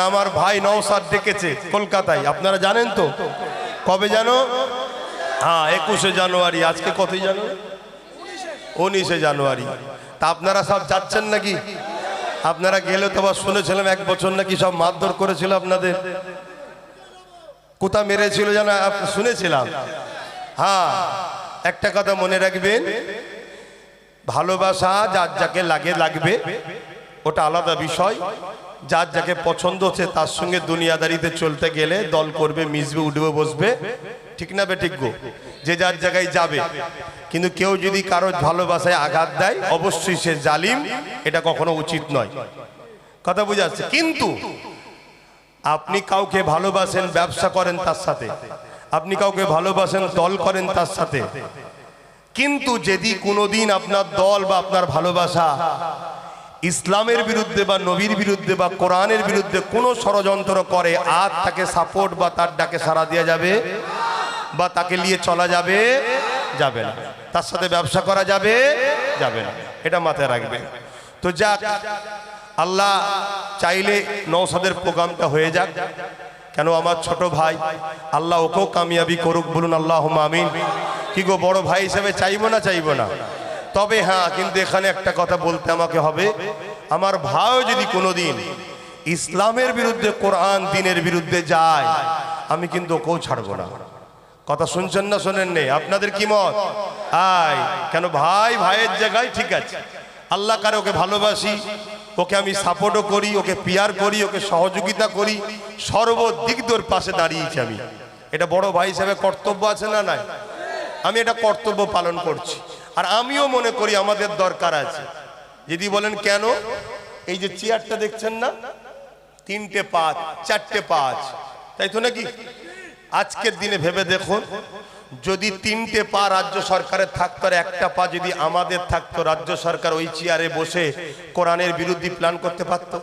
আমার ভাই নওসাদ ডেকেছে কলকাতায়, আপনারা জানেন তো। কবে জানো? হ্যাঁ একুশে জানুয়ারি, আজকে কতই জানো? উনিশে জানুয়ারি। তা আপনারা সব যাচ্ছেন নাকি? আপনারা গেলে তো আবার শুনেছিলাম এক বছর নাকি সব মারধর করেছিল আপনাদের। কোথা মেরেছিল যেন শুনেছিলাম। হ্যাঁ একটা কথা মনে রাখবেন, ভালোবাসা যার যাকে লাগে, লাগবে, ওটা আলাদা বিষয়। যার যাকে পছন্দ হচ্ছে তার সঙ্গে দুনিয়াদারিতে চলতে গেলে দল করবে, মিশবে, উঠবে, বসবে। ঠিক না বেঠিক গো? যে যার জায়গায় যাবে। কিন্তু কেউ যদি কারও ভালোবাসায় আঘাত দেয়, অবশ্যই সে জালিম। এটা কখনো উচিত নয়। কথা বুঝাচ্ছে কিন্তু আপনি কাউকে ভালোবাসেন, ব্যবসা করেন তার সাথে। আপনি কাউকে ভালোবাসেন, দল করেন তার সাথে। কিন্তু যদি কোনোদিন আপনার দল বা আপনার ভালোবাসা ইসলামের বিরুদ্ধে বা নবীর বিরুদ্ধে বা কোরআনের বিরুদ্ধে কোনো ষড়যন্ত্র করে, আর তাকে সাপোর্ট বা তার ডাকে সাড়া দেওয়া যাবে বা তাকে নিয়ে চলা যাবে যাবে না। তার সাথে ব্যবসা করা যাবে যাবে না। এটা মাথায় রাখবে। তো যাক, আল্লাহ চাইলে নৌসাদের প্রোগ্রামটা হয়ে যাক। কেন আমার ছোট ভাই, আল্লাহ ওকেও কামিয়াবি করুক, বলুন আল্লাহ আমিন। কি গো, বড় ভাই হিসেবে চাইব না চাইব না? তবে হ্যাঁ কিন্তু এখানে একটা কথা বলতে আমাকে হবে। আমার ভাইও যদি কোনোদিন ইসলামের বিরুদ্ধে, কোরআন দিনের বিরুদ্ধে যায়, আমি কিন্তু ওকেও ছাড়বো না। কথা শুনছেন না, শোনেন নেই আপনাদের কি মত? আয়, কেন ভাই, ভাইয়ের জায়গায় ঠিক আছে। আল্লাহ কারে ওকে ভালোবাসি, ওকে আমি সাপোর্টও করি, ওকে পিয়ার করি, ওকে সহযোগিতা করি, সর্বদিক তোর পাশে দাঁড়িয়েছি আমি। এটা বড় ভাই হিসাবে কর্তব্য আছে না নাই? আমি এটা কর্তব্য পালন করছি। আর আমিও মনে করি আমাদের দরকার আছে। যদি বলেন কেন? এই যে চেয়ারটা দেখছেন না? তিনটে পাঁচ চারটে পাঁচ তাই তো নাকি? আজকের দিনে ভেবে দেখুন, যদি তিনটে পা রাজ্য সরকারের থাকতো আর একটা পা যদি আমাদের থাকতো, রাজ্য সরকার ওই চেয়ারে বসে কোরআনের বিরুদ্ধে প্ল্যান করতে পারতো।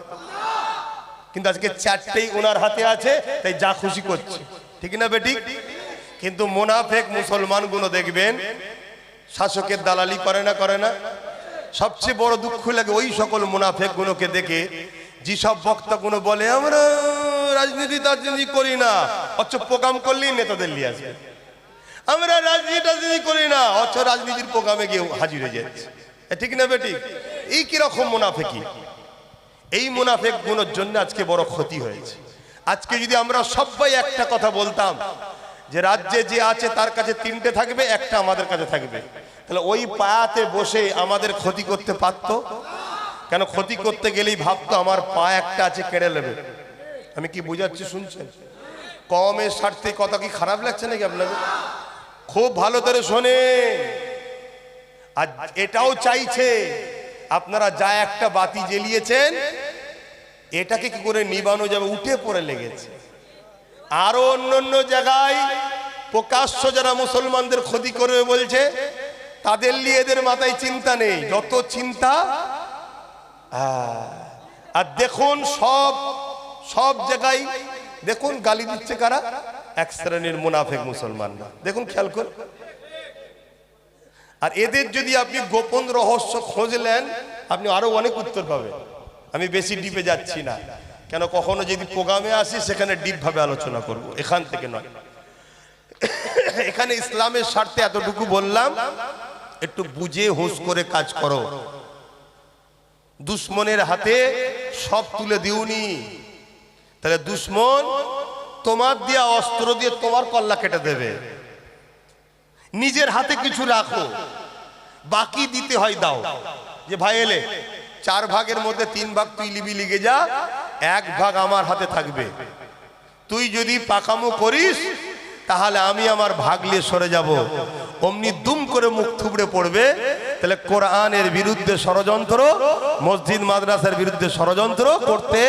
কিন্তু আজকে চারটেই ওনার হাতে আছে, তাই যা খুশি করছে। ঠিক না বেটি? কিন্তু মোনাফেক মুসলমানগুলো দেখবেন শাসকের দালালি করে না করে না। সবচেয়ে বড় দুঃখ লাগে ওই সকল মুনাফেক গুলোকে দেখে, যেসব বক্তাগুলো বলে, আমরা রাজনীতি রাজনীতি করি না, অথচ প্রোগ্রাম করলেই নেতাদের নিয়ে আসবে। আমরা রাজনীতি রাজনীতি করি না, অথচ রাজনীতির প্রোগ্রামে গিয়ে হাজির হয়ে যাচ্ছে। ঠিক না বেটি? এই কীরকম মুনাফেকি? এই মুনাফেকগুলোর জন্য আজকে বড় ক্ষতি হয়েছে। আজকে যদি আমরা সবাই একটা কথা বলতাম যে রাজ্যে যে আছে, তার কাছে তিনটে থাকবে, একটা আমাদের কাছে থাকবে। তাহলে ওই পায়াতে বসে আমাদের ক্ষতি করতে পারতো? কেন ক্ষতি করতে গেলেই ভাবতো, আমার পা একটা আছে, কেড়ে নেবে। আমি কি বুঝাচ্ছি, শুনছেন? কমের স্বার্থে কথা কি খারাপ লাগছে নাকি আপনাদের? খুব ভালো করে শোনে আর এটাও চাইছে, আপনারা যা একটা বাতি জ্বেলিয়েছেন, এটাকে কি করে নিবানো যাবে? উঠে পড়ে লেগেছে। আরও অন্য অন্য জায়গায় প্রকাশ্য যারা মুসলমানদের ক্ষতি করবে বলছে, তাদের নিয়ে এদের মাথায় চিন্তা নেই। যত চিন্তা আর দেখুন সব সব জায়গায়, দেখুন গালি দিচ্ছে কারা? এক শ্রেণির মুনাফেক মুসলমানরা। দেখুন খেয়াল করুন। আর এদের যদি আপনি গোপন রহস্য খোঁজলেন আপনি আরও অনেক উত্তর পাবেন। আমি বেশি ডিপে যাচ্ছি না। কেন কখনো যদি প্রোগ্রামে আসি, সেখানে ডিপ ভাবে আলোচনা করব। এখান থেকে নয়। এখানে ইসলামের স্বার্থে এতটুকু বললাম, একটু বুঝে হুঁশ করে কাজ করো। দুশ্মনের হাতে সব তুলে দিওনি। তাহলে দুশ্মন তোমার দিয়া অস্ত্র দিয়ে তোমার কল্লা কেটে দেবে। নিজের হাতে কিছু রাখো। বাকি দিতে হয় দাও। যে ভাই এলে, চার ভাগের মধ্যে তিন ভাগ তুই লিবি, লিগে যা। এক ভাগ আমার হাতে থাকবে। তুই যদি পাকামো করিস, তাহলে আমি আমার ভাগ নিয়ে সরে যাব। অমনি দুম করে মুখ থুবড়ে পড়বে। তাহলে কোরআনের বিরুদ্ধে ষড়যন্ত্র, মসজিদ মাদ্রাসার বিরুদ্ধে ষড়যন্ত্র করতে।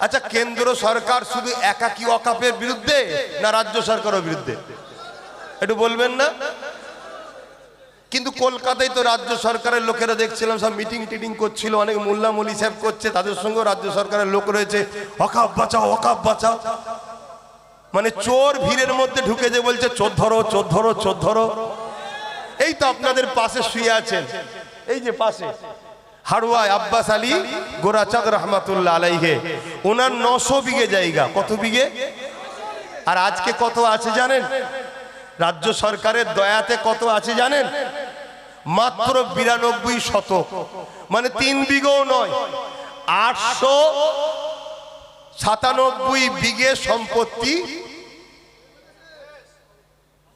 আচ্ছা কেন্দ্র সরকার শুধু একাকি অকাপের বিরুদ্ধে না রাজ্য সরকারের বিরুদ্ধে? একটু বলবেন না? কিন্তু কলকাতায় তো রাজ্য সরকারের লোকেরা দেখছিলাম, সব মিটিং টিটিং করছিল, অনেক মোল্লা মলি সাহেব করছে, তাদের সঙ্গে রাজ্য সরকারের লোক রয়েছে। অকাপ বাঁচাও অকাপ বাঁচাও। মানে চোর ভিড়ের মধ্যে ঢুকে যে বলছে, চোর ধরো চোর ধরো চোর ধরো। এই তো আপনাদের পাশে শুয়ে আছেন। এই যে পাশে হাড়ুয়ায় আব্বাস আলী গোরাচাঁদ রহমাতুল্লাহ আলাইহে। ওনার নশো বিঘে জায়গা। কত বিঘে? আর আজকে কত আছে জানেন? রাজ্য সরকারের দয়াতে কত আছে জানেন? মাত্র বিরানব্বই শতক। মানে তিন বিঘেও নয়, আটশো সাতানব্বই বিঘে সম্পত্তি।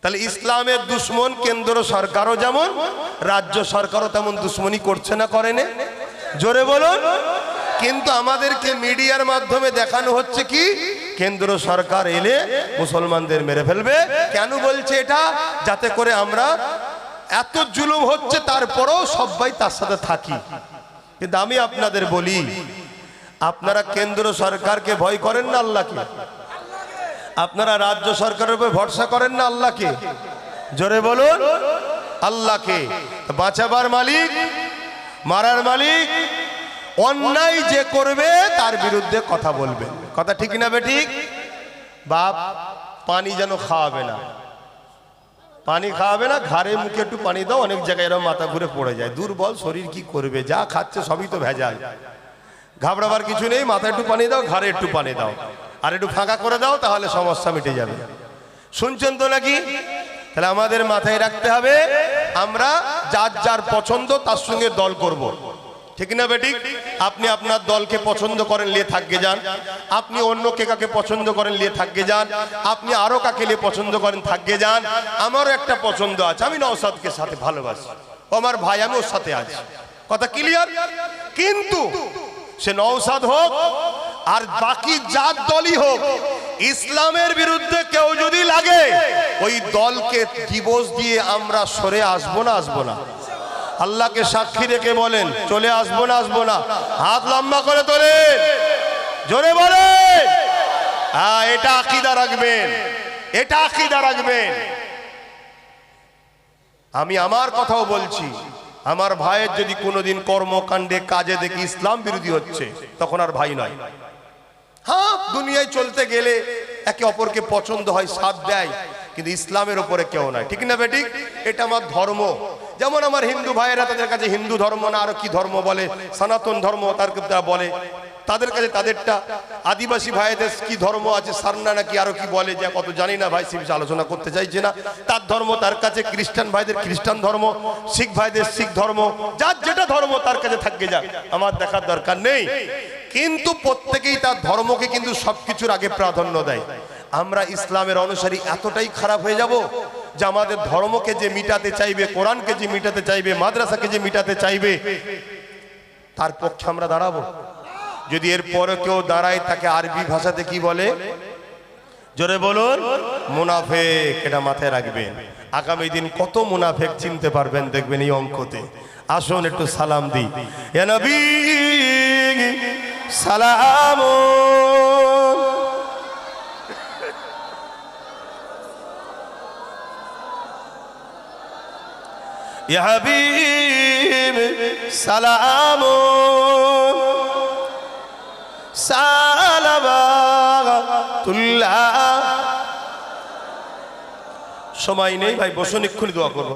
তাহলে ইসলামের দুশ্মন কেন্দ্র সরকারও যেমন, রাজ্য সরকারও তেমন দুশ্মনী করছে না, করে না। জোরে বলুন। কিন্তু আমাদেরকে মিডিয়ার মাধ্যমে দেখানো হচ্ছে কি, কেন্দ্র সরকার এলে মুসলমানদের মেরে ফেলবে। কেন বলছে এটা? যাতে করে আমরা এত জুলুম হচ্ছে, তারপরেও সবাই তার সাথে থাকি। কিন্তু আমি আপনাদের বলি, আপনারা কেন্দ্র সরকারকে ভয় করেন না আল্লাহকে। আপনারা রাজ্য সরকারের উপর ভরসা করেন না আল্লাহকে। জোরে বলুন, আল্লাহকে। বাঁচাবার মালিক, মারার মালিক, অন্যায় যে করবে, তার বিরুদ্ধে কথা বলবে কথা ঠিক না বে ঠিক? বাপ, পানি যেন খাওয়াবে না। পানি খাওয়াবে না, ঘাড়ে মুখে একটু পানি দাও, অনেক জায়গায় এরকম মাথা ঘুরে পড়ে যায়। দুর্বল শরীর কি করবে? যা খাচ্ছে সবই তো ভেজাল। ঘাবড়াবার কিছু নেই, মাথায় একটু পানি দাও, ঘাড়ে একটু পানি দাও। আর একটু ফাঁকা করে দাও, তাহলে সমস্যা মিটে যাবে। শুনছেন তো নাকি? তাহলে আমাদের মাথায় রাখতে হবে, আমরা যার যার পছন্দ তার সঙ্গে দল করব। ঠিক না বেটি? আপনি আপনার দলকে পছন্দ করেন, নিয়ে থাকবে যান। আপনি অন্য কে কাকে পছন্দ করেন, নিয়ে থাকবে যান। আপনি আরও কাকে নিয়ে পছন্দ করেন থাকবে যান। আমারও একটা পছন্দ আছে, আমি নওসাদকে সাথে ভালোবাসি। আমার ভাই আমি ওর সাথে আছি। কথা ক্লিয়ার কিন্তু সে নওসাদ হোক, আর বাকি যার দলই হোক, ইসলামের বিরুদ্ধে কেউ যদি লাগে, ওই দলকে দিবস দিয়ে আমরা সরে আসব না আসব না। আল্লাহকে সাক্ষী রেখে বলেন, চলে আসব না আসব না। হাত লম্বা করে তোলে। জোরে বলে। হ্যাঁ এটা আকিদা রাখবেন। এটা আকিদা রাখবেন। আমি আমার কথাও বলছি, আমার ভাইয়ের যদি কোনোদিন কর্মকাণ্ডে কাজে দেখি ইসলাম বিরোধী হচ্ছে, তখন আর ভাই নয়। হ্যাঁ দুনিয়ায় চলতে গেলে একে অপরকে পছন্দ হয়, সাথ দেয়, কিন্তু ইসলামের ওপরে কেউ নয়। ঠিক না বেটি এটা আমার ধর্ম। যেমন আমার হিন্দু ভাইয়েরা তাদের কাছে হিন্দু ধর্ম না, আরও কি ধর্ম বলে? সনাতন ধর্ম তার তারা বলে? তাদের কাছে তাদেরটা আদিবাসী ভাইদের কি ধর্ম আছে, সারনা নাকি আরও কি বলে? যে কত জানি না ভাই, সে আলোচনা করতে চাইছে না। তার ধর্ম তার কাছে খ্রিস্টান ভাইদের খ্রিস্টান ধর্ম, শিখ ভাইদের শিখ ধর্ম, যার যেটা ধর্ম তার কাছে থাকবে যাক আমার দেখার দরকার নেই। কিন্তু প্রত্যেকেই তার ধর্মকে কিন্তু সবকিছুর আগে প্রাধান্য দেয়। আমরা ইসলামের অনুসারী এতটাই খারাপ হয়ে যাব যে আমাদের ধর্মকে যে মিটাতে চাইবে, কোরআনকে যে মিটাতে চাইবে, মাদ্রাসাকে যে মিটাতে চাইবে, তার পক্ষে আমরা দাঁড়াবো। যদি এর পরে কেউ দাঁড়ায় তাকে আরবি ভাষাতে কি বলে? জোরে বলুন, মুনাফেক, এটা মাথায় রাখবেন। আগামী দিন কত মুনাফেক চিনতে পারবেন দেখবেন এই অঙ্কতে। আসুন একটু সালাম দিই। এ নবী সালাম سلام হাবিব الله সময় নেই ভাই বসুন এক্ষুনি দোয়া করব।